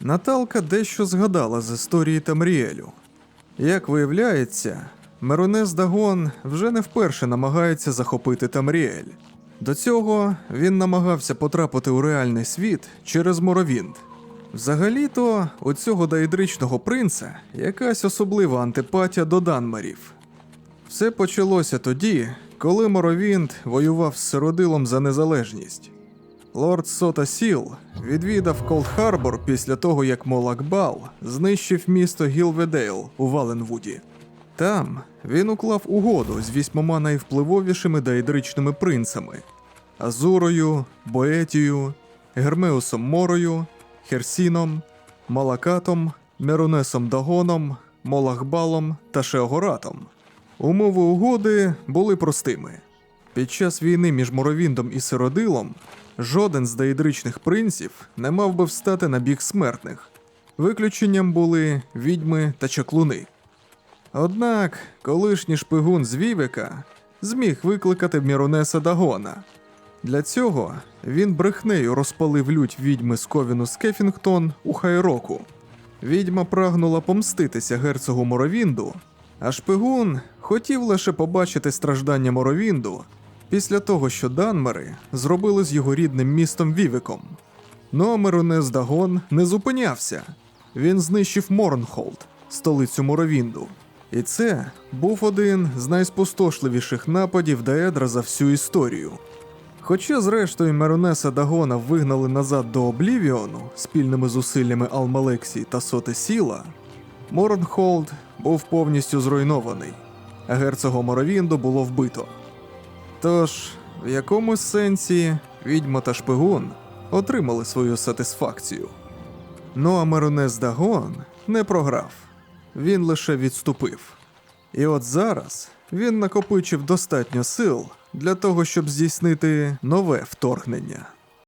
Наталка дещо згадала з історії Тамріелю. Як виявляється, Меронес Дагон вже не вперше намагається захопити Тамріель. До цього він намагався потрапити у реальний світ через Моровінд. Взагалі-то у цього даїдричного принца якась особлива антипатія до данмерів. Все почалося тоді, коли Моровінд воював з Сиродилом за незалежність. Лорд Сота Сіл відвідав Колд Харбор після того, як Молакбал знищив місто Гілведейл у Валенвуді. Там він уклав угоду з вісьмома найвпливовішими даїдричними принцами Азурою, Боетією, Гермеусом Морою, Херсіном, Малакатом, Меронесом Дагоном, Молахбалом та Шеогоратом. Умови угоди були простими. Під час війни між Моровіндом і Сиродилом жоден з деїдричних принців не мав би встати на бік смертних. Виключенням були відьми та чаклуни. Однак колишній шпигун з Вівека зміг викликати Міронеса Дагона. Для цього він брехнею розпалив лють відьми з Ковіну Скефінгтон у Хайроку. Відьма прагнула помститися герцогу Моровінду, а шпигун хотів лише побачити страждання Моровінду після того, що Данмери зробили з його рідним містом Вівеком. Но Меронес Дагон не зупинявся. Він знищив Морнхолд, столицю Моровінду. І це був один з найспустошливіших нападів Деедра за всю історію. Хоча, зрештою, Меронеса Дагона вигнали назад до Облівіону спільними зусиллями Алмалексії та Соте Сіла, Морнхолд був повністю зруйнований, а герцога Моровінду було вбито. Тож, в якомусь сенсі відьма та шпигун отримали свою сатисфакцію. Ну а Меронез Дагон не програв, він лише відступив. І от зараз він накопичив достатньо сил для того, щоб здійснити нове вторгнення.